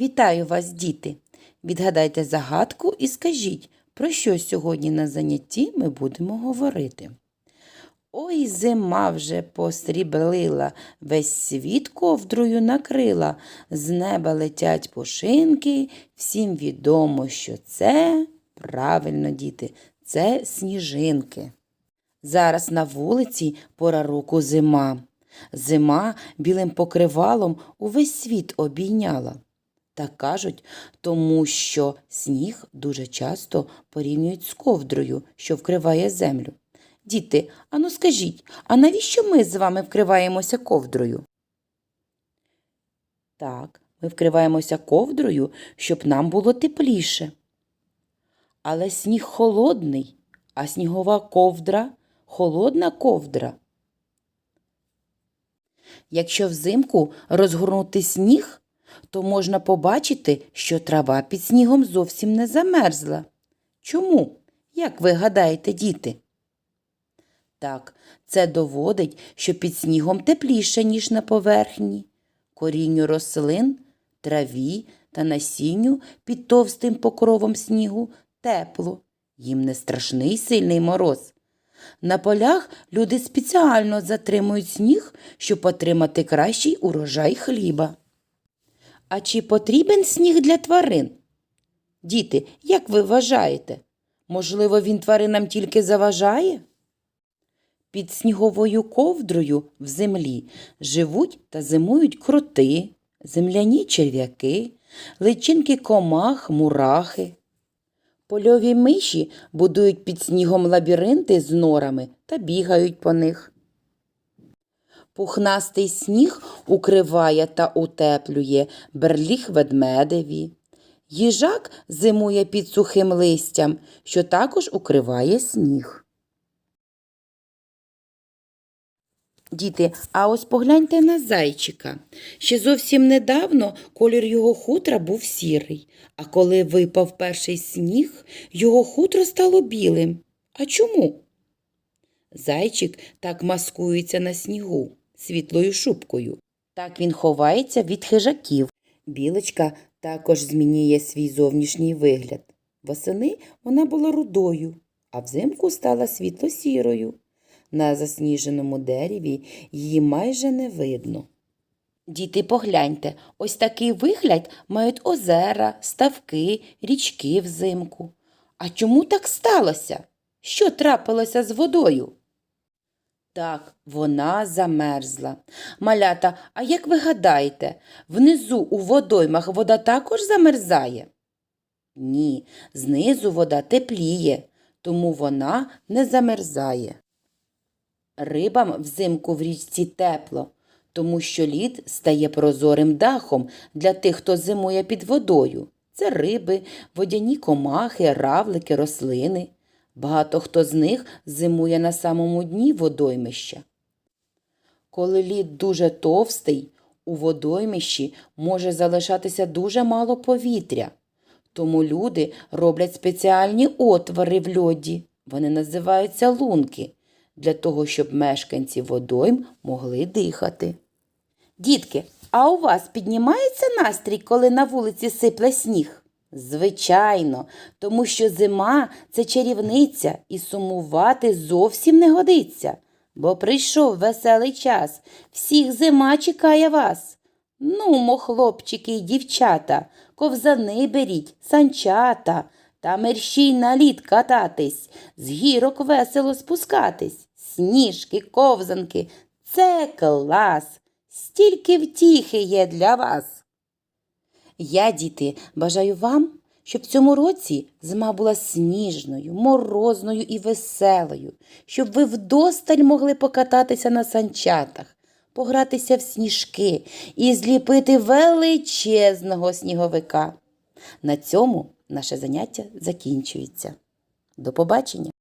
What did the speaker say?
Вітаю вас, діти! Відгадайте загадку і скажіть, про що сьогодні на занятті ми будемо говорити. Ой, зима вже посріблила, весь світ ковдрою накрила, з неба летять пушинки, всім відомо, що це, правильно, діти, це сніжинки. Зараз на вулиці пора року зима. Зима білим покривалом увесь світ обійняла. Так кажуть, тому що сніг дуже часто порівнюють з ковдрою, що вкриває землю. Діти, ану скажіть, а навіщо ми з вами вкриваємося ковдрою? Так, ми вкриваємося ковдрою, щоб нам було тепліше. Але сніг холодний, а снігова ковдра холодна ковдра. Якщо взимку розгорнути сніг, то можна побачити, що трава під снігом зовсім не замерзла. Чому? Як ви гадаєте, діти? Так, це доводить, що під снігом тепліше, ніж на поверхні. Корінню рослин, траві та насінню під товстим покровом снігу тепло. Їм не страшний сильний мороз. На полях люди спеціально затримують сніг, щоб отримати кращий урожай хліба. А чи потрібен сніг для тварин? Діти, як ви вважаєте? Можливо, він тваринам тільки заважає? Під сніговою ковдрою в землі живуть та зимують кроти, земляні черв'яки, личинки комах, мурахи. Польові миші будують під снігом лабіринти з норами та бігають по них. Пухнастий сніг укриває та утеплює берліг ведмедеві. Їжак зимує під сухим листям, що також укриває сніг. Діти, а ось погляньте на зайчика. Ще зовсім недавно колір його хутра був сірий, а коли випав перший сніг, його хутро стало білим. А чому? Зайчик так маскується на снігу світлою шубкою. Так він ховається від хижаків. Білочка також змінює свій зовнішній вигляд. Восени вона була рудою, а взимку стала світло-сірою. На засніженому дереві її майже не видно. Діти, погляньте, ось такий вигляд мають озера, ставки, річки взимку. А чому так сталося? Що трапилося з водою? Так, вона замерзла. Малята, а як ви гадаєте, внизу у водоймах вода також замерзає? Ні, знизу вода тепліє, тому вона не замерзає. Рибам взимку в річці тепло, тому що лід стає прозорим дахом для тих, хто зимує під водою. Це риби, водяні комахи, равлики, рослини. Багато хто з них зимує на самому дні водоймища. Коли лід дуже товстий, у водоймищі може залишатися дуже мало повітря. Тому люди роблять спеціальні отвори в льоді. Вони називаються лунки, для того, щоб мешканці водойм могли дихати. Дітки, а у вас піднімається настрій, коли на вулиці сипле сніг? Звичайно, тому що зима це чарівниця і сумувати зовсім не годиться, бо прийшов веселий час, всіх зима чекає вас. Нумо, хлопчики й дівчата, ковзани беріть, санчата, та мерщій на лід кататись, з гірок весело спускатись, сніжки, ковзанки це клас, стільки втіхи є для вас. Я, діти, бажаю вам, щоб в цьому році зима була сніжною, морозною і веселою, щоб ви вдосталь могли покататися на санчатах, погратися в сніжки і зліпити величезного сніговика. На цьому наше заняття закінчується. До побачення!